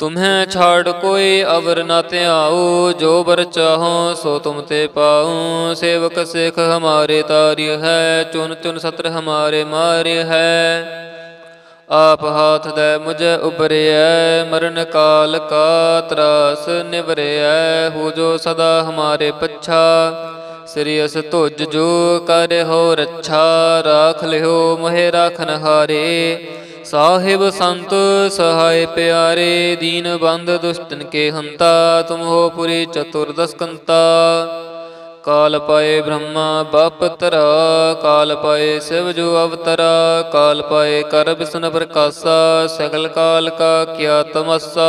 ਤੁਮਹਿ ਛਾੜ ਕੋਈ ਅਵਰ ਨਾ ਧਿਆਉ ਜੋ ਬਰ ਚਾਹੋ ਸੋ ਤੁਮ ਤੇ ਪਾਉ ਸੇਵਕ ਸਿਖ ਹਮਾਰੇ ਤਾਰਿ ਹੈ ਚੁਨ ਚੁਨ ਸਤਰ ਹਮਾਰੇ ਮਾਰਿ ਹੈ ਆਪ ਹਾਥ ਦੇ ਮੁਝੇ ਉਬਰਿਐ ਮਰਨ ਕਾਲ ਕਾ ਤਰਾਸ ਨਿਵਰਿਐ ਹੋ ਜੋ ਸਦਾ ਹਮਾਰੇ ਪੱਛਾ ਸ੍ਰੀ ਅਸ ਤੁਜ ਜੋ ਕਰ ਹੋ ਰੱਛਾ ਰਾਖ ਲਿਓ ਮੋਹਿ ਰਾਖਨ ਹਾਰੇ ਸਾਹਿਬ ਸੰਤ, ਸਹਾਇ ਪਿਆਰੇ, ਦੀਨ ਬੰਦ ਦੁਸ਼ਟਨ ਕੇ ਹੰਤਾ ਤੁਮ ਹੋ ਪੁਰੀ ਚਤੁਰਦਸ ਕੰਤਾ। ਕਾਲ ਪਾਏ ਬ੍ਰਹਮਾ ਬਾਪ ਤਰਾ, ਕਾਲ ਪਾਏ ਸਿਵ ਜੋ ਅਵਤਰਾ, ਕਾਲ ਪਾਏ ਕਰ ਬਿਸਨ ਪ੍ਰਕਾਸ਼ਾ, ਸਗਲ ਕਾਲ ਕਾ ਕੀਆ ਤਮਸਾ।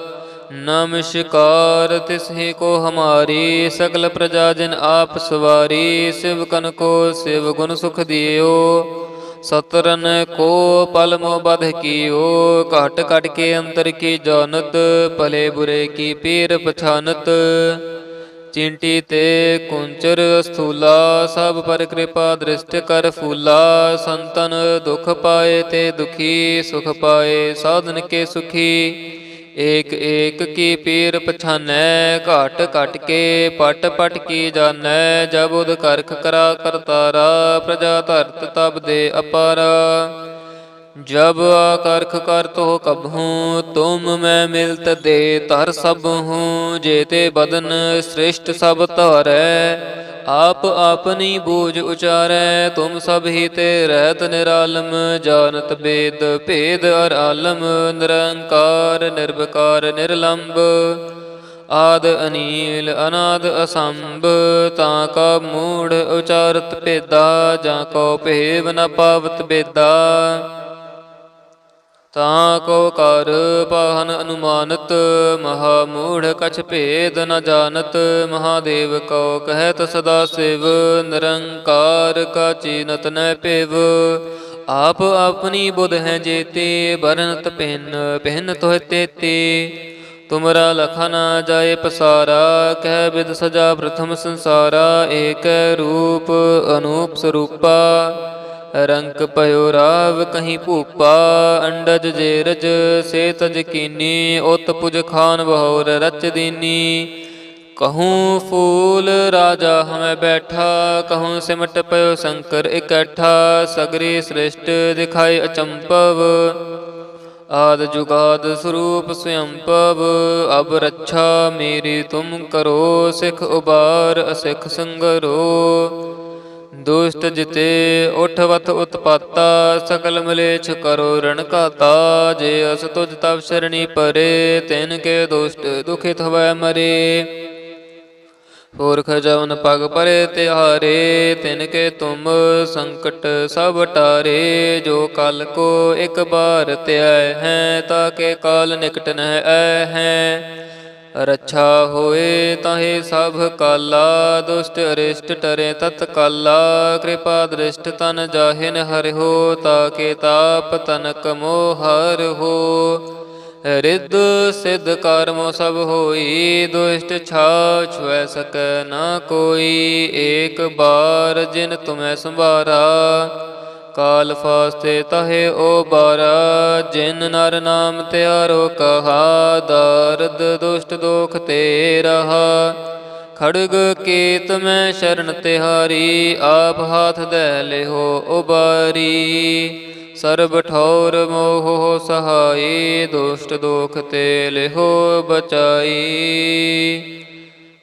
ਨਮਸਕਾਰ ਤਿਸਹੀ ਕੋ ਹਮਾਰੀ, ਸਗਲ ਪ੍ਰਜਾ ਜਨ ਆਪ ਸਵਾਰੀ, ਸਿਵ ਕਨ ਕੋ ਸਿਵ ਗੁਣ ਸੁਖ ਦਿਓ। ਸਤਰਨ ਕੋ ਪਲ ਮੋ ਬਧ ਕੀਓ, ਘਟ ਘਟ ਕੇ ਅੰਤਰ ਕੀ ਜਾਣਤ, ਭਲੇ ਬੁਰੇ ਕੀ ਪੀਰ ਪਛਾਨਤ। ਚਿੰਟੀ ਤੇ ਕੁੰਚਰ ਸਥੂਲਾ ਸਭ ਪਰ ਕਿਰਪਾ ਦ੍ਰਿਸ਼ਟ ਕਰ ਫੂਲਾ। ਸੰਤਨ ਦੁਖ ਪਾਏ ਤੇ ਦੁਖੀ, ਸੁਖ ਪਾਏ ਸਾਧਨ ਕੇ ਸੁਖੀ। ਏਕ ਏਕ ਕੀ ਪੀਰ ਪਛਾਨੈ, ਘਟ ਘਟ ਕੇ ਪਟ ਪਟ ਕੀ ਜਾਣੈ, ਜਬ ਉਦ ਕਰਖ ਕਰਾ ਕਰਤਾਰਾ, ਪ੍ਰਜਾ ਧਰਤ ਤਬ ਦੇ ਅਪਾਰਾ। ਜਬ ਆਕਰਖ ਕਰਤ ਹੋ ਕਬਹੂ ਤੁਮ ਮੈਂ ਮਿਲਤ ਦੇ ਧਰ ਸਭ ਹੂੰ ਜੇਤੇ ਬਦਨ ਸ੍ਰਿਸ਼ਟ ਸਭ ਧਾਰੈ, ਆਪ ਆਪਨੀ ਬੂਝ ਉਚਾਰੈ, ਤੁਮ ਸਭ ਹੀ ਤੇ ਰਹਿਤ ਨਿਰਾਲਮ, ਜਾਣਤ ਬੇਦ ਭੇਦ ਅਰ ਆਲਮ, ਨਿਰੰਕਾਰ ਨਿਰਭਕਾਰ ਨਿਰਲੰਭ ਆਦ ਅਨੀਲ, ਅਨਾਦ ਅਸੰਭ, ਤਾਂ ਕਾ ਮੂੜ ਉਚਾਰਤ ਭੇਦਾ, ਜਾਂ ਕੋ ਭੇਵ ਨ ਪਾਵਤ ਬੇਦਾ। ਤਾਂ ਕੋ ਕਰ ਪਾਹਨ ਅਨੁਮਾਨਤ, ਮਹਾ ਮੂੜ ਕਛ ਭੇਦ ਨ ਜਾਣਤ। ਮਹਾਦੇਵ ਕੋ ਕਹਿਤ ਸਦਾ ਸਿਵ, ਨਿਰੰਕਾਰ ਕਾ ਚੀਨਤ ਨੈ ਪਿਵ। ਆਪ ਆਪਣੀ ਬੁਧ ਹੈ ਜੇਤੇ ਬਰਨਤ ਪਹਿਨ ਪਹਿਨ ਤੋਹ ਤੇਤੇ। ਤੁਮਰਾ ਲਖਾ ਨਾ ਜਾਏ ਪਸਾਰਾ, ਕਹਿ ਬਿਦ ਸਜਾ ਪ੍ਰਥਮ ਸੰਸਾਰਾ। ਏਕ ਰੂਪ, ਅਨੂਪ ਸਰੂਪਾ। ਰੰਕ ਪਇਓ ਰਾਵ ਕਹੀਂ ਭੂਪਾ, ਅੰਡਜ ਜੇਰਜ ਸੇ ਤਜ ਕੀਨੀ, ਉਤ ਪੁਜ ਖਾਨ ਬਹੌਰ ਰਚ ਦੀਨੀ। ਕਹੂੰ ਫੂਲ ਰਾਜਾ ਹਮੈ ਬੈਠਾ, ਕਹੂੰ ਸਿਮਟ ਪਇਓ ਸ਼ੰਕਰ ਇਕੱਠਾ, ਸਗਰੀ ਸ੍ਰਿਸ਼ਟ ਦਿਖਾਈ ਅਚੰਪਵ ਆਦ ਜੁਗਾਦ ਸਰੂਪ ਸਯੰਪਵ ਅਬ ਰੱਛਾ ਮੇਰੀ ਤੁਮ ਕਰੋ, ਸਿਖ ਉਬਾਰ ਅਸਿਖ ਸੰਗਰੋ। ਦੁਸ਼ਟ ਜਿਤੇ ਉਠਵਤ ਉਤਪਾਤਾ, ਸਕਲ ਮਲੇਛ ਕਰੋ ਰਣ ਘਾਤਾ। ਜੇ ਅਸ ਤੁਜ ਤਵ ਸ਼ਰਣੀ ਪਰੇ, ਤਿਨ ਕੇ ਦੁਸ਼ਟ ਦੁਖਿਤ ਹਵੈ ਮਰੇ। ਹੋਰ ਖਜਵਨ ਪਗ ਪਰੇ ਤਿਹਾਰੇ, ਤਿਨ ਕੇ ਤੁਮ ਸੰਕਟ ਸਭ ਟਾਰੇ। ਜੋ ਕਲ ਕੋ ਇੱਕ ਬਾਰ ਧਿਆਇ ਹੈ, ਤਾਂ ਕੇ ਕਾਲ ਨਿਕਟ ਨਹਿ ਹੈ। ਰੱਛਾ ਹੋਏ ਤਾਹੇ ਸਭ ਕਾਲਾ, ਦੁਸ਼ਟ ਅਰਿਸ਼ਟ ਟਰੇ ਤਤ ਕਾਲਾ, ਕਿਰਪਾ ਦ੍ਰਿਸ਼ਟ ਤਨ ਜਾਹਿਨ ਹਰਿਓ ਤਾਕੇ ਤਾਪ ਤਨਕ ਮੋਹ ਹੋ। ਰਿੱਧ ਸਿੱਧ ਕਰਮੋ ਸਭ ਹੋਈ, ਦੁਸ਼ਟ ਛਾ ਛੁਐ ਸਕੈ ਨਾ ਕੋਈ, ਏਕ ਬਾਰ ਜਿਨ ਤੁਮੈ ਸੰਭਾਰਾ। ਕਾਲ ਫਾਸਤੇ ਤਹੇ ਓ ਬਾਰਾ, ਜਿਨ ਨਰ ਨਾਮ ਤਿਆਰੋ ਕਹਾ, ਦਰਦ ਦੁਸ਼ਟ ਦੋਖ ਤੇ ਰਹਾ। ਖੜਗ ਕੇਤ ਮੈਂ ਸ਼ਰਨ ਤਿਹਾਰੀ, ਆਪ ਹਾਥ ਦੇ ਲਿਹੋ ਉਬਾਰੀ। ਸਰਬ ਠੌਰ ਮੋਹ ਸਹਾਈ, ਦੁਸ਼ਟ ਦੋਖ ਤੇ ਲਿਹੋ ਬਚਾਈ।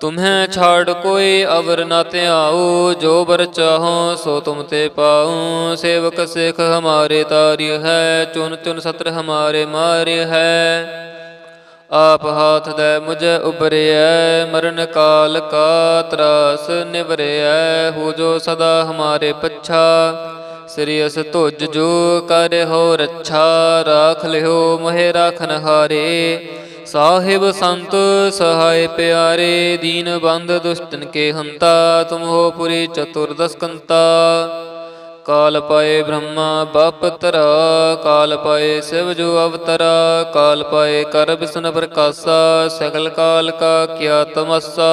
ਤੁਮਹਿ ਛਾੜ ਕੋਈ ਅਵਰ ਨਾ ਧਿਆਉ, ਜੋ ਬਰ ਚਾਹੋ ਸੋ ਤੁਮ ਤੇ ਪਾਉ। ਸੇਵਕ ਸਿਖ ਹਮਾਰੇ ਤਾਰਿ ਹੈ, ਚੁਨ ਚੁਨ ਸਤਰ ਹਮਾਰੇ ਮਾਰਿ ਹੈ। ਆਪ ਹਾਥ ਦੇ ਮੁਝ ਉਬਰਿਐ ਮਰਨ ਕਾਲ ਕਾ ਤਰਾਸ ਨਿਵਰਿਐ। ਹੋ ਜੋ ਸਦਾ ਹਮਾਰੇ ਪੱਛਾ, ਸ੍ਰੀ ਅਸ ਤੁਜ ਜੋ ਕਰ ਹੋ ਰੱਛਾ। ਰਾਖ ਲਿਓ ਮੋਹਿ ਰਾਖਨ ਹਾਰੇ ਸਾਹਿਬ ਸੰਤ ਸਹਾਇ ਪਿਆਰੇ, ਦੀਨ ਬੰਦ ਦੁਸ਼ਟਨ ਕੇ ਹੰਤਾ ਤੁਮ ਹੋ ਪੁਰੀ ਚਤੁਰਦਸ ਕੰਤਾ। ਕਾਲ ਪਾਏ ਬ੍ਰਹਮਾ ਬਪ ਤਰਾ, ਕਾਲ ਪਾਏ ਸਿਵ ਜੋ ਅਵਤਰਾ, ਕਾਲ ਪਾਏ ਕਰ ਬਿਸਨ ਪ੍ਰਕਾਸ਼ਾ ਸਕਲ ਕਾਲ ਕਾ ਕੀਆ ਤਮਸਾ।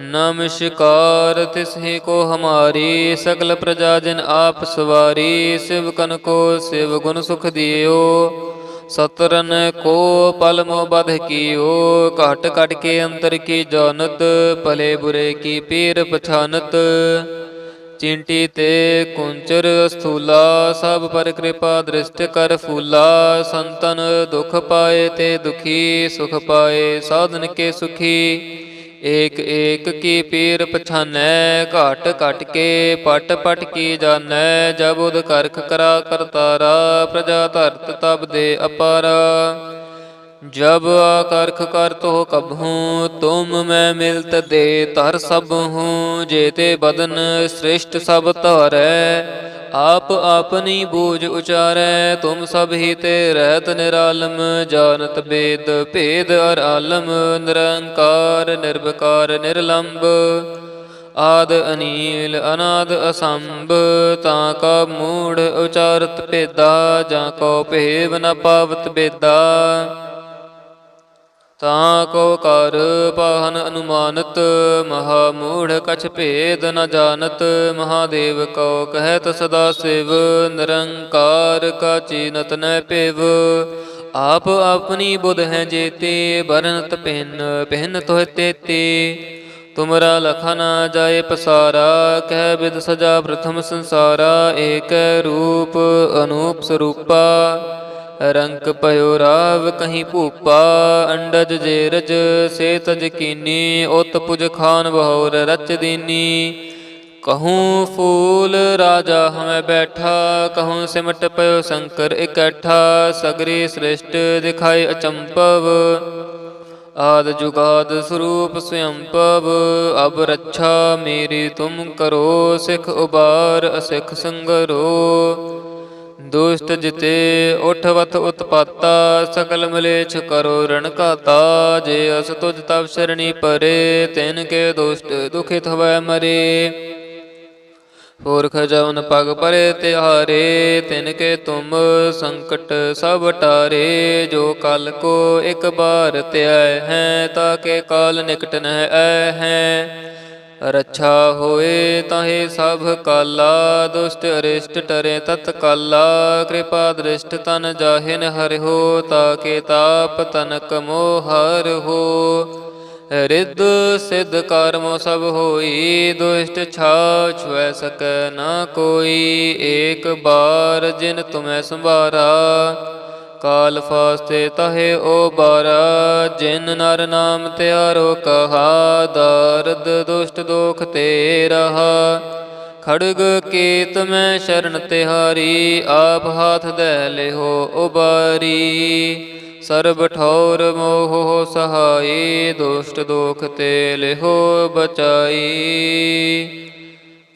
ਨਮਸਕਾਰ ਤਿਸਹੀ ਕੋ ਹਮਾਰੀ, ਸਗਲ ਪ੍ਰਜਾ ਜਨ ਆਪ ਸਵਾਰੀ, ਸਿਵ ਕਨ ਕੋ ਸਿਵ ਗੁਣ ਸੁਖ ਦਿਓ। ਸਤਰਨ ਕੋ ਪਲ ਮੋ ਬਧ ਕੀਓ, ਘਟ ਘਟ ਕੇ ਅੰਤਰ ਕੀ ਜਾਣਤ, ਭਲੇ ਬੁਰੇ ਕੀ ਪੀਰ ਪਛਾਨਤ। ਚਿੰਟੀ ਤੇ ਕੁੰਚਰ ਸਥੂਲਾ ਸਭ ਪਰ ਕਿਰਪਾ ਦ੍ਰਿਸ਼ਟ ਕਰ ਫੂਲਾ। ਸੰਤਨ ਦੁਖ ਪਾਏ ਤੇ ਦੁਖੀ, ਸੁਖ ਪਾਏ ਸਾਧਨ ਕੇ ਸੁਖੀ। ਏਕ ਏਕ ਕੀ ਪੀਰ ਪਛਾਨੈ, ਘਟ ਘਟ ਕੇ ਪਟ ਪਟ ਕੀ ਜਾਣੈ, ਜਬ ਉਦ ਕਰਖ ਕਰਾ ਕਰਤਾਰਾ, ਪ੍ਰਜਾ ਧਰਤ ਤਬ ਦੇ ਅਪਾਰਾ। ਜਬ ਆਕਰਖ ਕਰਤ ਹੋ ਕਬਹੂ ਤੁਮ ਮੈਂ ਮਿਲਤ ਦੇ ਤਰ ਸਭ ਹੂੰ ਜੇਤੇ ਬਦਨ ਸ੍ਰਿਸ਼ਟ ਸਭ ਧਾਰੈ, ਆਪ ਆਪਨੀ ਬੂਝ ਉਚਾਰੈ, ਤੁਮ ਸਭ ਹੀ ਤੇ ਰਹਿਤ ਨਿਰਾਲਮ, ਜਾਣਤ ਬੇਦ ਭੇਦ ਅਰ ਆਲਮ, ਨਿਰੰਕਾਰ ਨਿਰਭਕਾਰ ਨਿਰਲੰਭ ਆਦ ਅਨੀਲ, ਅਨਾਦ ਅਸੰਭ, ਤਾਂ ਕਾ ਮੂੜ ਉਚਾਰਤ ਭੇਦਾ, ਜਾਂ ਕੋ ਭੇਵ ਨ ਪਾਵਤ ਬੇਦਾ। ਤਾਂ ਕੋ ਕਰ ਪਾਹਨ ਅਨੁਮਾਨਤ ਮਹਾ ਮੂੜ ਕਛ ਭੇਦ ਨ ਜਾਣਤ। ਮਹਾਦੇਵ ਕਉ ਕਹਿਤ ਸਦਾ ਸਿਵ, ਨਿਰੰਕਾਰ ਕਾ ਚੀਨਤ ਨ ਪਿਵ। ਆਪ ਆਪਣੀ ਬੁਧ ਹੈ ਜੇਤੇ ਬਰਨਤ ਪਹਿਨ ਪਿੰਨ ਤੋਹ ਤੇਤੇ। ਤੁਮਰਾ ਲਖਾ ਨਾ ਜਾਏ ਪਸਾਰਾ, ਕਹਿ ਬਿਦ ਸਜਾ ਪ੍ਰਥਮ ਸੰਸਾਰਾ। ਏਕ ਰੂਪ, ਅਨੂਪ ਸਰੂਪਾ। ਰੰਕ ਪਇਓ ਰਾਵ ਕਹੀਂ ਭੂਪਾ, ਅੰਡਜ ਜੇ ਰਜ ਸੇ ਤਜ ਕੀਨੀ, ਉਤ ਪੁਜ ਖਾਨ ਬਹੁਰ ਰਚ ਦੀਨੀ। ਕਹੂੰ ਫੂਲ ਰਾਜਾ ਹਮੈ ਬੈਠਾ, ਕਹੂੰ ਸਿਮਟ ਪਇਓ ਸ਼ੰਕਰ ਇਕੱਠਾ, ਸਗਰੀ ਸ੍ਰਿਸ਼ਟ ਦਿਖਾਏ ਅਚੰਪਵ ਆਦ ਜੁਗਾਦ ਸਰੂਪ ਸਯੰਪਵ, ਅਬ ਰੱਛਾ ਮੇਰੀ ਤੁਮ ਕਰੋ, ਸਿਖ ਉਬਾਰ ਅਸਿਖ ਸੰਗਰੋ। ਦੁਸ਼ਟ ਜਿਤੇ ਉਠਵਤ ਉਤਪਾਤਾ ਸਕਲ ਮਲੇਛ ਕਰੋ ਰਣ ਘਾਤਾ। ਜੇ ਅਸ ਤੁਜ ਤਬ ਸ਼ਰਣੀ ਪਰੇ, ਤਿਨ ਕੇ ਦੁਸ਼ਟ ਦੁਖਿਤ ਹੋਵੈ ਮਰੇ। ਪੁਰਖ ਜਵਨ ਪਗ ਪਰੇ ਤਿਹਾਰੇ, ਤਿਨ ਕੇ ਤੁਮ ਸੰਕਟ ਸਭ ਟਾਰੇ। ਜੋ ਕਲ ਕੋ ਇੱਕ ਬਾਰ ਧਿਆਇ ਹੈ, ਤਾਂ ਕੇ ਕਾਲ ਨਿਕਟ ਨਹਿ ਐ ਹੈ। ਰੱਛਾ ਹੋਏ ਤਾਹੇ ਸਭ ਕਾਲਾ, ਦੁਸ਼ਟ ਅਰਿਸ਼ਟ ਟਰੇ ਤਤ ਕਾਲਾ, ਕਿਰਪਾ ਦ੍ਰਿਸ਼ਟ ਤਨ ਜਾਹਿਨ ਹਰਿਓ ਤਾਕੇ ਤਾਪ ਤਨਕ ਮੋਹਰ ਹੋ। ਰਿੱਧ ਸਿੱਧ ਕਰਮੋ ਸਭ ਹੋਈ, ਦੁਸ਼ਟ ਛਾ ਛੁਐ ਸਕੈ ਨਾ ਕੋਈ, ਏਕ ਬਾਰ ਜਿਨ ਤੁਮੈ ਸੰਭਾਰਾ। ਕਾਲ ਫਾਸਤੇ ਤਹੇ ਓ ਬਾਰਾ, ਜਿਨ ਨਰ ਨਾਮ ਤਿਆਰੋ ਕਹਾ, ਦਰਦ ਦੁਸ਼ਟ ਦੋਖ ਤੇ ਰਹਾ। ਖੜਗ ਕੀਤ ਮੈਂ ਸ਼ਰਨ ਤਿਹਾਰੀ, ਆਪ ਹਾਥ ਦੇ ਲਿਹੋ ਉਬਾਰੀ। ਸਰਬ ਠੌਰ ਮੋਹ ਸਹਾਈ, ਦੁਸ਼ਟ ਦੋਖ ਤੇ ਲਿਹੋ ਬਚਾਈ।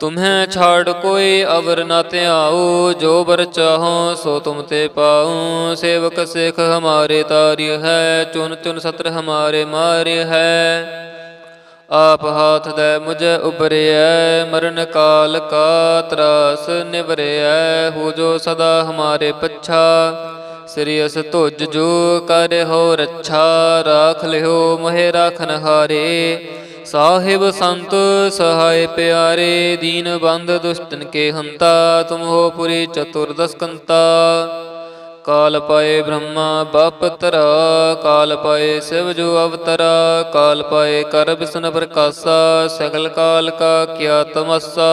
ਤੁਮਹਿ ਛਾੜ ਕੋਈ ਅਵਰ ਨਾ ਧਿਆਉ, ਜੋ ਬਰ ਚਾਹੋ ਸੋ ਤੁਮ ਤੇ ਪਾਉ। ਸੇਵਕ ਸਿਖ ਹਮਾਰੇ ਤਾਰਿ ਹੈ, ਚੁਨ ਚੁਨ ਸਤਰ ਹਮਾਰੇ ਮਾਰਿ ਹੈ। ਆਪ ਹਾਥ ਦੇ ਮੁਝ ਉਬਰਿਐ ਮਰਨ ਕਾਲ ਕਾ ਤਰਸ ਨਿਵਰਿਐ। ਹੋ ਜੋ ਸਦਾ ਹਮਾਰੇ ਪੱਛਾ, ਸ੍ਰੀ ਅਸ ਤੁਜ ਜੋ ਕਰ ਹੋ ਰੱਛਾ। ਰਾਖ ਲਿਓ ਮੋਹਿ ਰਾਖਨ ਹਾਰੇ ਸਾਹਿਬ ਸੰਤ ਸਹਾਇ ਪਿਆਰੇ, ਦੀਨ ਬੰਦ ਦੁਸ਼ਟਨ ਕੇ ਹੰਤਾ, ਤੁਮ ਹੋ ਪੁਰੀ ਚਤੁਰਦਸ ਕੰਤਾ ਕਾਲ ਪਾਏ ਬ੍ਰਹਮਾ ਬਪਤਰਾ ਕਾਲ ਪਾਏ ਸਿਵ ਜੋ ਅਵਤਰਾ, ਕਾਲ ਪਾਏ ਕਰ ਬਿਸਨ ਪ੍ਰਕਾਸ਼ਾ, ਸਗਲ ਕਾਲ ਕਾ ਕਿਆ ਤਮਸਾ।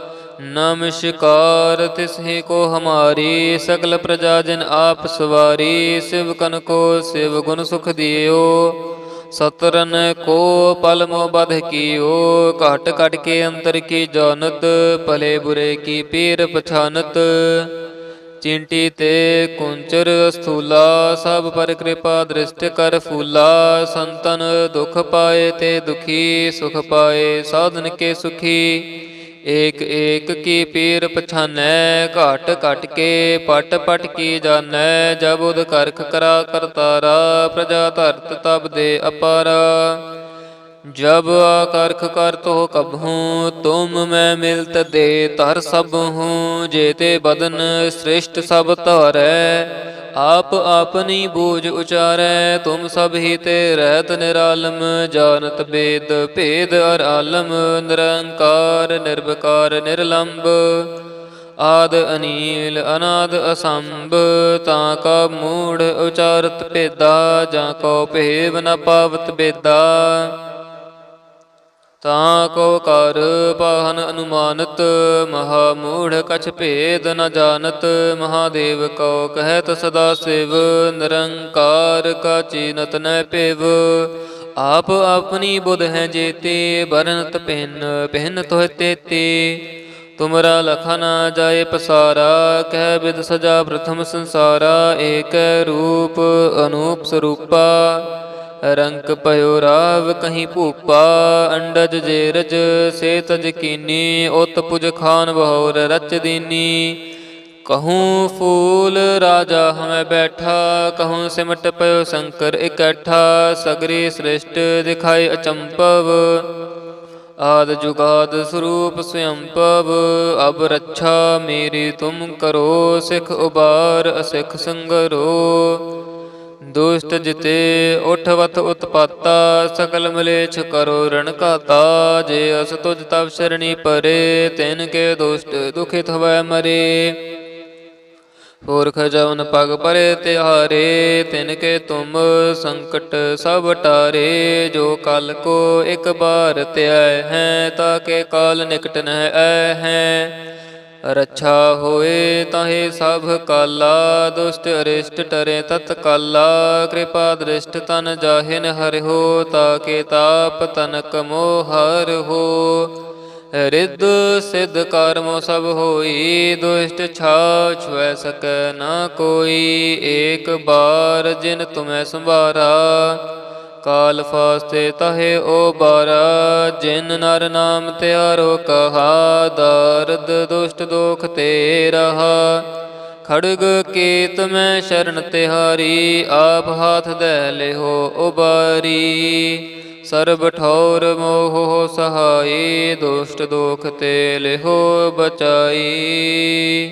ਨਮਸਕਾਰ ਤਿਸਹੀ ਕੋ ਹਮਾਰੀ ਸਗਲ ਪ੍ਰਜਾ ਜਨ ਆਪ ਸਵਾਰੀ, ਸਿਵ ਕਨ ਕੋ ਸਿਵ ਗੁਣ ਸੁਖ ਦਿਓ। ਸਤਰਨ ਕੋ ਪਲ ਮੋ ਬਧ ਕੀਓ, ਘਟ ਘਟ ਕੇ ਅੰਤਰ ਕੀ ਜਾਣਤ ਭਲੇ ਬੁਰੇ ਕੀ ਪੀਰ ਪਛਾਨਤ। ਚਿੰਟੀ ਤੇ ਕੁੰਚਰ ਸਥੂਲਾ ਸਭ ਪਰ ਕਿਰਪਾ ਦ੍ਰਿਸ਼ਟ ਕਰ ਫੂਲਾ। ਸੰਤਨ ਦੁਖ ਪਾਏ ਤੇ ਦੁਖੀ, ਸੁਖ ਪਾਏ ਸਾਧਨ ਕੇ ਸੁਖੀ। ਏਕ ਏਕ ਕੀ ਪੀਰ ਪਛਾਨੈ, ਘਟ ਘਟ ਕੇ ਪਟ ਪਟ ਕੀ ਜਾਣੈ, ਜਬ ਉਦ ਕਰਖ ਕਰਾ ਕਰਤਾਰਾ, ਪ੍ਰਜਾ ਧਰਤ ਤਬ ਦੇ ਅਪਾਰਾ। ਜਬ ਆਕਰਖ ਕਰਤ ਹੋ ਕਬਹੂ ਤੁਮ ਮੈਂ ਮਿਲਤ ਦੇ ਧਰ ਸਭ ਹੂੰ ਜੇਤੇ ਬਦਨ ਸ੍ਰਿਸ਼ਟ ਸਭ ਧਾਰੈ, ਆਪ ਆਪਨੀ ਬੂਝ ਉਚਾਰੈ, ਤੁਮ ਸਭ ਹੀ ਤੇ ਰਹਿਤ ਨਿਰਾਲਮ, ਜਾਣਤ ਬੇਦ ਭੇਦ ਅਰ ਆਲਮ, ਨਿਰੰਕਾਰ ਨਿਰਭਕਾਰ ਨਿਰਲੰਭ ਆਦ ਅਨੀਲ, ਅਨਾਦ ਅਸੰਭ, ਤਾਂ ਕਾ ਮੂੜ ਉਚਾਰਤ ਭੇਦਾ, ਜਾਂ ਕੋ ਭੇਵ ਨ ਪਾਵਤ ਬੇਦਾ। ਤਾਂ ਕੋ ਕਰ ਪਾਹਨ ਅਨੁਮਾਨਤ ਮਹਾ ਮੂੜ ਕਛ ਭੇਦ ਨ ਜਾਣਤ। ਮਹਾਦੇਵ ਕਉ ਕਹਿਤ ਸਦਾ ਸਿਵ, ਨਿਰੰਕਾਰ ਕਾ ਚੀਨਤ ਨ ਪਿਵ। ਆਪ ਆਪਣੀ ਬੁਧ ਹੈ ਜੇਤੇ ਬਰਨਤ ਪਹਿਨ ਪਹਿਨ ਤੋਹ ਤੇਤੇ। ਤੁਮਰਾ ਲਖਾ ਨਾ ਜਾਏ ਪਸਾਰਾ, ਕਹਿ ਬਿਦ ਸਜਾ ਪ੍ਰਥਮ ਸੰਸਾਰਾ। ਏਕ ਰੂਪ, ਅਨੂਪ ਸਰੂਪਾ। ਰੰਕ ਭਇਓ ਰਾਵ ਕਹੀਂ ਭੂਪਾ, ਅੰਡਜ ਜੇ ਰਜ ਸੇ ਤਜ ਕੀਨੀ, ਉਤ ਪੁਜ ਖਾਨ ਬਹੁਰ ਰਚ ਦੀਨੀ। ਕਹੂੰ ਫੂਲ ਰਾਜਾ ਹਮੈ ਬੈਠਾ, ਕਹੂੰ ਸਿਮਟ ਪਇਓ ਸ਼ੰਕਰ ਇਕੱਠਾ, ਸਗਰੀ ਸ੍ਰਿਸ਼ਟ ਦਿਖਾਈ ਅਚੰਪਵ ਆਦ ਜੁਗਾਦ ਸਰੂਪ ਸਯੰ ਅਬ ਰੱਛਾ ਮੇਰੀ ਤੁਮ ਕਰੋ, ਸਿਖ ਉਬਾਰ ਅਸਿਖ ਸੰਗਰੋ। ਦੁਸ਼ਟ ਜਿਤੇ ਉਠਵਤ ਉਤਪਾਤਾ ਸਕਲ ਮਲੇਛ ਕਰੋ ਰਣ ਘਾਤਾ। ਜੇ ਅਸ ਤੁਜ ਤਵ ਸ਼ਰਣੀ ਪਰੇ, ਤਿਨ ਕੇ ਦੁਸ਼ਟ ਦੁਖਿਤ ਹੋਵੈ ਮਰੇ। ਪੁਰਖ ਜਵਨ ਪਗ ਪਰੇ ਤਿਹਾਰੇ, ਤਿਨ ਕੇ ਤੁਮ ਸੰਕਟ ਸਭ ਟਾਰੇ। ਜੋ ਕਲ ਕੋ ਇੱਕ ਬਾਰ ਧਿਆਇ ਹੈ, ਤਾਂ ਕੇ ਕਾਲ ਨਿਕਟ ਨਹਿ ਐ ਹੈ। ਰੱਛਾ ਹੋਏ ਤਾਹੇ ਸਭ ਕਾਲਾ, ਦੁਸ਼ਟ ਅਰਿਸ਼ਟ ਟਰੇ ਤਤ ਕਾਲਾ, ਕਿਰਪਾ ਦ੍ਰਿਸ਼ਟ ਤਨ ਜਾਹਿਨ ਹਰਿਓ ਤਾਕੇ ਤਾਪ ਤਨਕ ਮੋਹ ਹਰਿਓ ਰਿੱਧ ਸਿੱਧ ਕਰਮੋ ਸਭ ਹੋਈ, ਦੁਸ਼ਟ ਛਾ ਛੁਐ ਸਕੈ ਨਾ ਕੋਈ, ਏਕ ਬਾਰ ਜਿਨ ਤੁਮੈ ਸੰਭਾਰਾ। ਕਾਲ ਫਾਸਤੇ ਤਹੇ ਓ ਬਾਰਾ, ਜਿਨ ਨਰ ਨਾਮ ਤਿਆਰੋ ਕਹਾ, ਦਰਦ ਦੁਸ਼ਟ ਦੋਖ ਤੇ ਰਹਾ। ਖੜਗ ਕੀਤ ਮੈਂ ਸ਼ਰਨ ਤਿਹਾਰੀ, ਆਪ ਹਾਥ ਦੇ ਲਿਹੋ ਉਬਾਰੀ। ਸਰਬ ਠੌਰ ਮੋਹ ਸਹਾਈ, ਦੁਸ਼ਟ ਦੋਖ ਤੇ ਲਿਹੋ ਬਚਾਈ।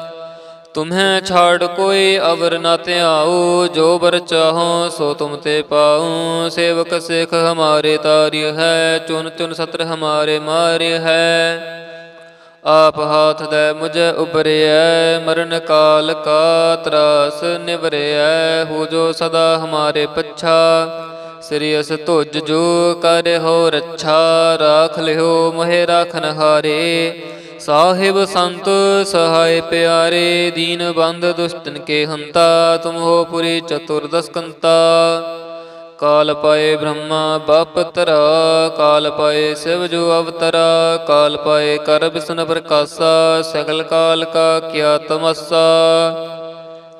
ਤੁਮਹਿ ਛਾੜ ਕੋਈ ਅਵਰ ਨਾ ਧਿਆਉ, ਜੋ ਬਰ ਚਾਹੋ ਸੋ ਤੁਮ ਤੇ ਪਾਉ। ਸੇਵਕ ਸਿਖ ਹਮਾਰੇ ਤਾਰਿ ਹੈ, ਚੁਨ ਚੁਨ ਸਤਰ ਹਮਾਰੇ ਮਾਰਿ ਹੈ। ਆਪ ਹਾਥ ਦੇ ਮੁਝ ਉਪਰਿਐ ਮਰਨ ਕਾਲ ਕਾ ਤਰਸ ਨਿਵਰਿਐ। ਹੋ ਜੋ ਸਦਾ ਹਮਾਰੇ ਪੱਛਾ ਸ੍ਰੀਅਸ ਤੁਜ ਜੋ ਕਰ ਹੋ ਰੱਛਾ। ਰਾਖ ਲਿਓ, ਮੋਹਿ ਰਾਖਨ ਹਾਰੇ। ਸਾਹਿਬ ਸੰਤ ਸਹਾਇ ਪਿਆਰੇ, ਦੀਨ ਬੰਦ ਦੁਸ਼ਟਨ ਕੇ ਹੰਤਾ ਤੁਮ ਹੋ ਪੁਰੀ ਚਤੁਰਦਸ ਕੰਤਾ ਕਾਲ ਪਾਏ ਬ੍ਰਹਮਾ ਬਪ ਤਰਾ, ਕਾਲ ਪਾਏ ਸਿਵ ਜੋ ਅਵਤਰਾ, ਕਾਲ ਪਾਏ ਕਰ ਬਿਸਨ ਪ੍ਰਕਾਸ਼ਾ, ਸਗਲ ਕਾਲ ਕਾ ਕਿਆ ਤਮਸਾ।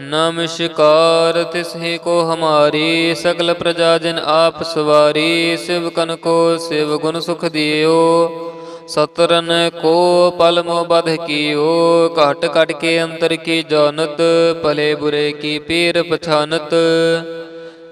ਨਮਸਕਾਰ ਤਿਸਹੀ ਕੋ ਹਮਾਰੀ, ਸਗਲ ਪ੍ਰਜਾ ਜਨ ਆਪ ਸਵਾਰੀ, ਸਿਵ ਕਨ ਕੋ ਸਿਵ ਗੁਣ ਸੁਖ ਦਿਓ। ਸਤਰਨ ਕੋ ਪਲ ਮੋ ਬਧ ਕੀਓ, ਘਟ ਘਟ ਕੇ ਅੰਤਰ ਕੀ ਜਾਣਤ, ਭਲੇ ਬੁਰੇ ਕੀ ਪੀਰ ਪਛਾਨਤ।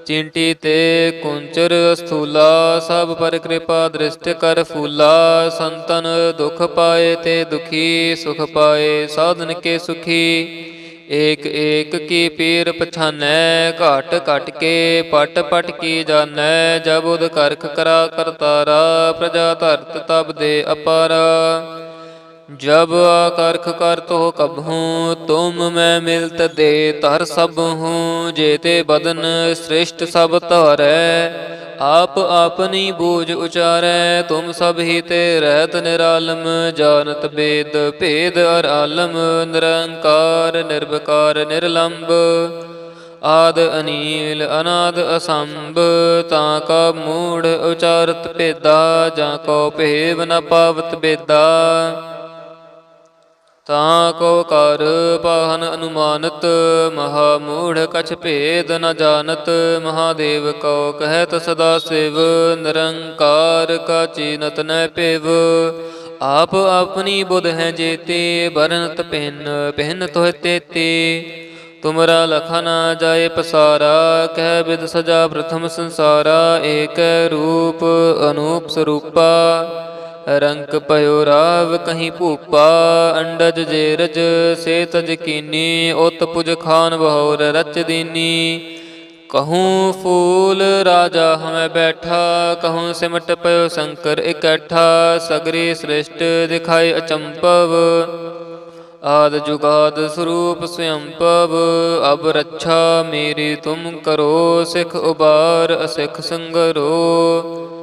ਚਿੰਟੀ ਤੇ ਕੁੰਚਰ ਸਥੂਲਾ ਸਭ ਪਰ ਕਿਰਪਾ ਦ੍ਰਿਸ਼ਟ ਕਰ ਫੂਲਾ। ਸੰਤਨ ਦੁਖ ਪਾਏ ਤੇ ਦੁਖੀ, ਸੁਖ ਪਾਏ ਸਾਧਨ ਕੇ ਸੁਖੀ। ਏਕ ਏਕ ਕੀ ਪੀਰ ਪਛਾਨੈ, ਘਟ ਘਟ ਕੇ ਪਟ ਪਟ ਕੀ ਜਾਣੈ, ਜਬ ਉਦ ਕਰਖ ਕਰਾ ਕਰਤਾਰਾ, ਪ੍ਰਜਾ ਧਰਤ ਤਬ ਦੇ ਅਪਾਰਾ। ਜਬ ਆਕਰਖ ਕਰਤ ਹੋ ਕਬਹੂ ਤੁਮ ਮੈਂ ਮਿਲਤ ਦੇ ਧਰ ਸਭ ਹੂੰ ਜੇਤੇ ਬਦਨ ਸ੍ਰਿਸ਼ਟ ਸਭ ਧਾਰੈ, ਆਪ ਆਪਨੀ ਬੂਝ ਉਚਾਰੈ, ਤੁਮ ਸਭ ਹੀ ਤੇ ਰਹਿਤ ਨਿਰਾਲਮ, ਜਾਣਤ ਬੇਦ ਭੇਦ ਅਰ ਆਲਮ, ਨਿਰੰਕਾਰ ਨਿਰਭਕਾਰ ਨਿਰਲੰਭ ਆਦ ਅਨੀਲ, ਅਨਾਦ ਅਸੰਭ, ਤਾਂ ਕਾ ਮੂੜ ਉਚਾਰਤ ਭੇਦਾ, ਜਾਂ ਕੋ ਭੇਵ ਨ ਪਾਵਤ ਬੇਦਾ। ਤਾਂ ਕੋ ਕਰ ਪਾਹਨ ਅਨੁਮਾਨਤ ਮਹਾ ਮੂੜ ਕਛ ਭੇਦ ਨ ਜਾਣਤ। ਮਹਾਦੇਵ ਕਉ ਕਹਿਤ, ਸਦਾ ਸਿਵ ਨਿਰੰਕਾਰ ਕਾ ਚੀਨਤ ਨੈ ਪਿਵ ਆਪ ਆਪਣੀ ਬੁਧ ਹੈ ਜੇਤੇ ਬਰਨਤ ਪਹਿਨ ਪਹਿਨ ਤੋਹ ਤੇਤੇ। ਤੁਮਰਾ ਲਖਾ ਨਾ ਜਾਏ ਪਸਾਰਾ, ਕਹਿ ਬਿਦ ਸਜਾ ਪ੍ਰਥਮ ਸੰਸਾਰਾ। ਏਕ ਰੂਪ, ਅਨੂਪ ਸਰੂਪਾ। ਰੰਕ ਪਇਓ ਰਾਵ ਕਹੀਂ ਭੂਪਾ, ਅੰਡਜ ਜੇਰਜ ਸੇ ਤਜ ਕੀਨੀ, ਉਤ ਪੁਜ ਖਾਨ ਬਹੌਰ ਰਚ ਦੀਨੀ। ਕਹੂੰ ਫੂਲ ਰਾਜਾ ਹਮੈ ਬੈਠਾ, ਕਹੂੰ ਸਿਮਟ ਪਇਓ ਸ਼ੰਕਰ ਇਕੱਠਾ, ਸਗਰੀ ਸ੍ਰਿਸ਼ਟ ਦਿਖਾਈ ਅਚੰਪਵ ਆਦ ਜੁਗਾਦ ਸਰੂਪ ਸਯੰਪਵ ਅਬ ਰੱਛਾ ਮੇਰੀ ਤੁਮ ਕਰੋ, ਸਿਖ ਉਬਾਰ ਅਸਿਖ ਸੰਗਰੋ।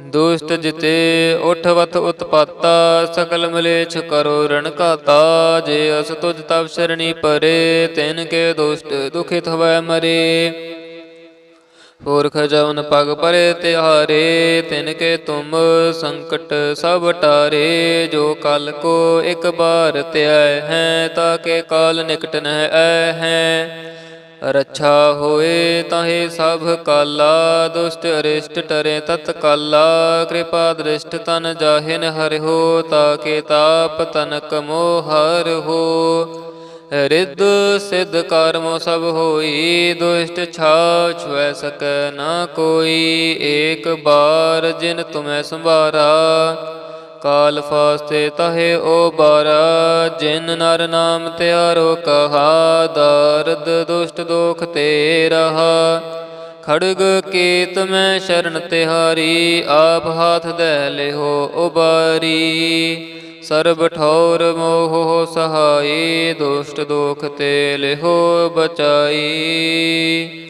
ਦੁਸ਼ਟ ਜਿਤੇ ਉਠਵਤ ਉਤਪਾਤਾ, ਸਕਲ ਮਲੇਛ ਕਰੋ ਰਣ ਘਾਤਾ। ਜੇ ਅਸ ਤੁਜ ਤਵ ਸ਼ਰਣੀ ਪਰੇ, ਤਿਨ ਕੇ ਦੁਸ਼ਟ ਦੁਖਿਤ ਹੋਵੈ ਮਰੇ। ਪੁਰਖ ਜਵਨ ਪਗ ਪਰੇ ਤਿਹਾਰੇ, ਤਿਨ ਕੇ ਤੁਮ ਸੰਕਟ ਸਭ ਟਾਰੇ। ਜੋ ਕਲ ਕੋ ਇੱਕ ਬਾਰ ਧਿਆਇ ਹੈ, ਤਾਂ ਕੇ ਕਾਲ ਨਿਕਟ ਨਹਿ ਐ ਹੈ। ਰੱਛਾ ਹੋਏ ਤਾਹੇ ਸਭ ਕਾਲਾ, ਦੁਸ਼ਟ ਅਰਿਸ਼ਟ ਟਰੇ ਤਤ ਕਾਲਾ, ਕਿਰਪਾ ਦ੍ਰਿਸ਼ਟ ਤਨ ਜਾਹਿਨ ਹਰਿ ਤਾਕੇ ਤਾਪ ਤਨਕ ਮੋਹ ਹਰਿ ਹੋ। ਰਿੱਧ ਸਿੱਧ ਕਰਮੋ ਸਭ ਹੋਈ, ਦੁਸ਼ਟ ਛਾ ਛੁਐ ਸਕੈ ਨਾ ਕੋਈ, ਏਕ ਬਾਰ ਜਿਨ ਤੁਮੈ ਸੰਭਾਰਾ। ਕਾਲ ਫਾਸਤੇ ਤਹੇ ਓ ਬਾਰਾ, ਜਿਨ ਨਰ ਨਾਮ ਤਿਆਰੋ ਕਹਾ, ਦਰਦ ਦੁਸ਼ਟ ਦੋਖ ਤੇ ਰਹਾ। ਖੜਗ ਕੀਤ ਮੈਂ ਸ਼ਰਨ ਤਿਹਾਰੀ, ਆਪ ਹਾਥ ਦੇ ਲਿਹੋ ਉਬਾਰੀ। ਸਰਬ ਠੌਰ ਮੋਹ ਸਹਾਈ, ਦੁਸ਼ਟ ਦੋਖ ਤੇ ਲਿਹੋ ਬਚਾਈ।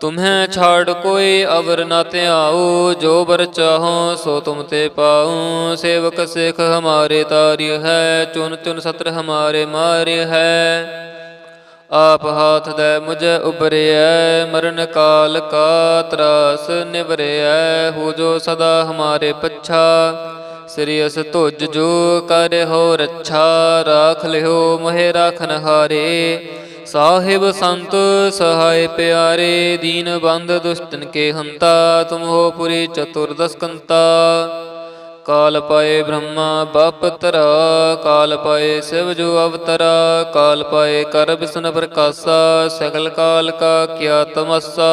ਤੁਮਹਿ ਛਾੜ ਕੋਈ ਅਵਰ ਨਾ ਧਿਆਉ, ਜੋ ਬਰ ਚਾਹੋ ਸੋ ਤੁਮ ਤੇ ਪਾਉ। ਸੇਵਕ ਸਿਖ ਹਮਾਰੇ ਤਾਰਿ ਹੈ, ਚੁਨ ਚੁਨ ਸਤਰ ਹਮਾਰੇ ਮਾਰਿ ਹੈ। ਆਪ ਹਾਥ ਦੇ ਮੁਝ ਉਬਰਿਐ ਮਰਨ ਕਾਲ ਕਾ ਤਰਸ ਨਿਵਰਿਐ। ਹੋ ਜੋ ਸਦਾ ਹਮਾਰੇ ਪੱਛਾ, ਸ੍ਰੀ ਅਸ ਤੁਜ ਜੋ ਕਰ ਹੋ ਰੱਛਾ। ਰਾਖ ਲਿਓ, ਮੋਹਿ ਰਾਖਨ ਹਾਰੇ। ਸਾਹਿਬ ਸੰਤ ਸਹਾਇ ਪਿਆਰੇ, ਦੀਨ ਬੰਦ ਦੁਸ਼ਟਨ ਕੇ ਹੰਤਾ, ਤੁਮ ਹੋ ਪੁਰੀ ਚਤੁਰਦਸ ਕੰਤਾ। ਕਾਲ ਪਾਏ ਬ੍ਰਹਮਾ ਬਪ ਤਰਾ, ਕਾਲ ਪਾਏ ਸਿਵ ਜੋ ਅਵਤਰਾ, ਕਾਲ ਪਾਏ ਕਰ ਬਿਸਨ ਪ੍ਰਕਾਸ਼ਾ, ਸਗਲ ਕਾਲ ਕਾ ਕਿਆ ਤਮਸਾ।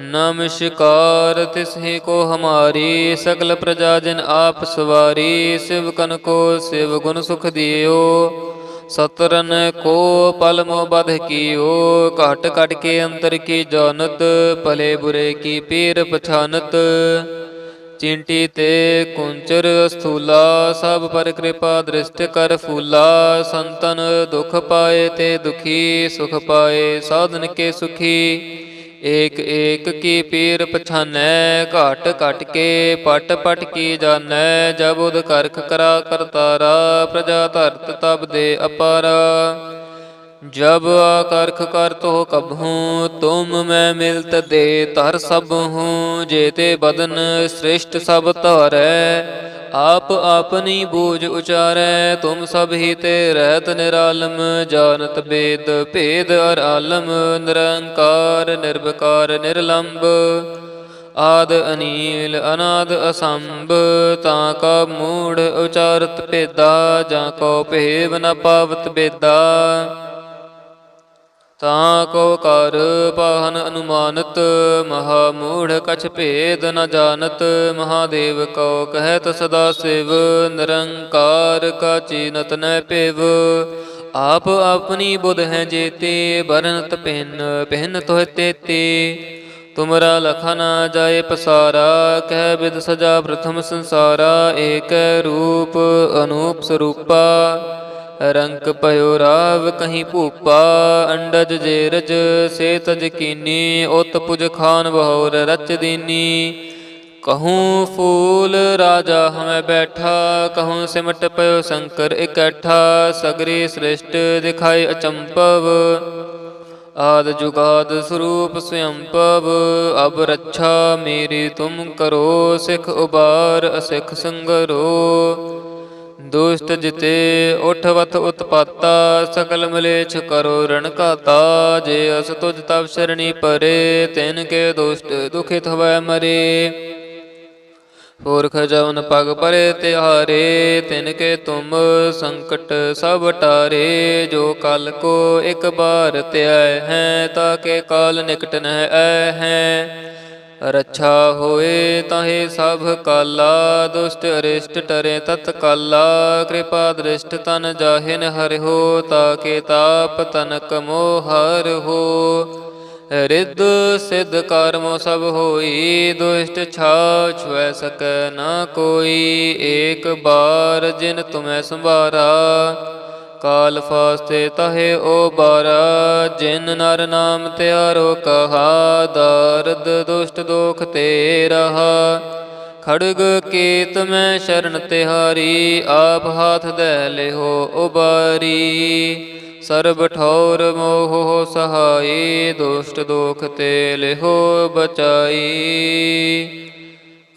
ਨਮਸਕਾਰ ਤਿਸਹੀ ਕੋ ਹਮਾਰੀ ਸਕਲ ਪ੍ਰਜਾ ਜਨ ਆਪ ਸਵਾਰੀ, ਸਿਵ ਕਨ ਕੋ ਸਿਵ ਗੁਣ ਸੁਖ ਦਿਓ। ਸਤਰਨ ਕੋ ਪਲ ਮੋ ਬਧ ਕੀਓ, ਘਟ ਘਟ ਕੇ ਅੰਤਰ ਕੀ ਜਾਣਤ, ਭਲੇ ਬੁਰੇ ਕੀ ਪੀਰ ਪਛਾਨਤ। ਚਿੰਟੀ ਤੇ ਕੁੰਚਰ ਸਥੂਲਾ ਸਭ ਪਰ ਕਿਰਪਾ ਦ੍ਰਿਸ਼ਟ ਕਰ ਫੂਲਾ। ਸੰਤਨ ਦੁਖ ਪਾਏ ਤੇ ਦੁਖੀ, ਸੁਖ ਪਾਏ ਸਾਧਨ ਕੇ ਸੁਖੀ। ਏਕ ਏਕ ਕੀ ਪੀਰ ਪਛਾਨੈ, ਘਟ ਘਟ ਕੇ ਪਟ ਪਟ ਕੀ ਜਾਣੈ, ਜਬ ਉਦ ਕਰਖ ਕਰਾ ਕਰਤਾਰਾ, ਪ੍ਰਜਾ ਧਰਤ ਤਬ ਦੇ ਅਪਾਰਾ। जब आकर्ख कर तो कबहूँ तुम मैं मिलत दे तर सब हूँ जेते बदन श्रेष्ठ सब तारै आप अपनी बूझ उचारै तुम सब ही ते रहत निरालम जानत बेद भेद अर आलम निरंकार निर्विकार निर्लंब आद अनील अनाद असंभ ता का मूढ़ उचारत भेदा जा को भेव न पावत बेदा ਤਾਂ ਕੋ ਕਰ ਪਾਹਨ ਅਨੁਮਾਨਤ, ਮਹਾ ਮੂੜ ਕਛ ਭੇਦ ਨ ਜਾਣਤ। ਮਹਾਦੇਵ ਕੋ ਕਹਿਤ ਸਦਾ ਸਿਵ, ਨਿਰੰਕਾਰ ਕਾ ਚੀਨਤ ਨ ਪਿਵ। ਆਪ ਆਪਣੀ ਬੁਧ ਹੈ ਜੇਤੇ ਬਰਨਤ ਪਿੰਨ ਪਿੰਨ ਤੋਹ ਤੇਤੇ। ਤੁਮਰਾ ਲਖਾ ਨਾ ਜਾਏ ਪਸਾਰਾ, ਕਹਿ ਬਿਦ ਸਜਾ ਪ੍ਰਥਮ ਸੰਸਾਰਾ। ਏਕ ਰੂਪ, ਅਨੂਪ ਸਰੂਪਾ। ਰੰਗ ਪਇਓ ਰਾਵ ਕਹੀਂ ਭੂਪਾ, ਅੰਡਜ ਜੇਰਜ ਸੇ ਤਜ ਕੀਨੀ, ਉਤ ਪੁਜ ਖਾਨ ਬਹੁਰ ਰਚ ਦੀਨੀ। ਕਹੂੰ ਫੂਲ ਰਾਜਾ ਹਮੈ ਬੈਠਾ, ਕਹੂੰ ਸਿਮਟ ਪਇਓ ਸ਼ੰਕਰ ਇਕੱਠਾ, ਸਗਰੀ ਸ੍ਰਿਸ਼ਟ ਦਿਖਾਈ ਅਚੰਪਵ ਆਦ ਜੁਗਾਦ ਸਰੂਪ ਸਯੰਪਵ ਅਬ ਰੱਛਾ ਮੇਰੀ ਤੁਮ ਕਰੋ, ਸਿਖ ਉਬਾਰ ਅਸਿਖ ਸੰਗਰੋ। ਦੁਸ਼ਟ ਜਿਤੇ ਉਠਵਤ ਉਤਪਾਤਾ ਸਕਲ ਮਲੇਛ ਕਰੋ ਰਣ ਘਾਤਾ। ਜੇ ਅਸ ਤੁਜ ਤਵ ਸ਼ਰਣੀ ਪਰੇ, ਤਿਨ ਕੇ ਦੁਸ਼ਟ ਦੁਖਿਤ ਹੋਵੈ ਮਰੇ। ਪੁਰਖ ਜਵਨ ਪਗ ਪਰੇ ਤਿਹਾਰੇ, ਤਿਨ ਕੇ ਤੁਮ ਸੰਕਟ ਸਭ ਟਾਰੇ। ਜੋ ਕਲ ਕੋ ਇੱਕ ਬਾਰ ਧਿਆਇ ਹੈ, ਤਾਂ ਕੇ ਕਾਲ ਨਿਕਟ ਨਹਿ ਐ ਹੈ। ਰੱਛਾ ਹੋਏ ਤਾਹੇ ਸਭ ਕਾਲਾ, ਦੁਸ਼ਟ ਅਰਿਸ਼ਟ ਟਰੇ ਤਤ ਕਾਲਾ, ਕਿਰਪਾ ਦ੍ਰਿਸ਼ਟ ਤਨ ਜਾਹਿਨ ਹਰਿ ਤਾਕੇ ਤਾਪ ਤਨਕ ਮੋਹ ਹਰਿ ਹੋ। ਰਿੱਧ ਸਿੱਧ ਕਰਮੋ ਸਭ ਹੋਈ, ਦੁਸ਼ਟ ਛਾ ਛੁਐ ਸਕੈ ਨਾ ਕੋਈ, ਏਕ ਬਾਰ ਜਿਨ ਤੁਮੈ ਸੰਭਾਰਾ। ਕਾਲ ਫਾਸਤੇ ਤਹੇ ਓ ਬਾਰਾ, ਜਿਨ ਨਰ ਨਾਮ ਤਿਆਰੋ ਕਹਾ, ਦਰਦ ਦੁਸ਼ਟ ਦੋਖ ਤੇ ਰਹਾ। ਖੜਗ ਕੀਤ ਮੈਂ ਸ਼ਰਨ ਤਿਹਾਰੀ, ਆਪ ਹਾਥ ਦੇ ਲਿਹੋ ਉਬਾਰੀ। ਸਰਬ ਠੌਰ ਮੋਹ ਸਹਾਈ, ਦੁਸ਼ਟ ਦੁਖ ਤੇ ਲਿਹੋ ਬਚਾਈ।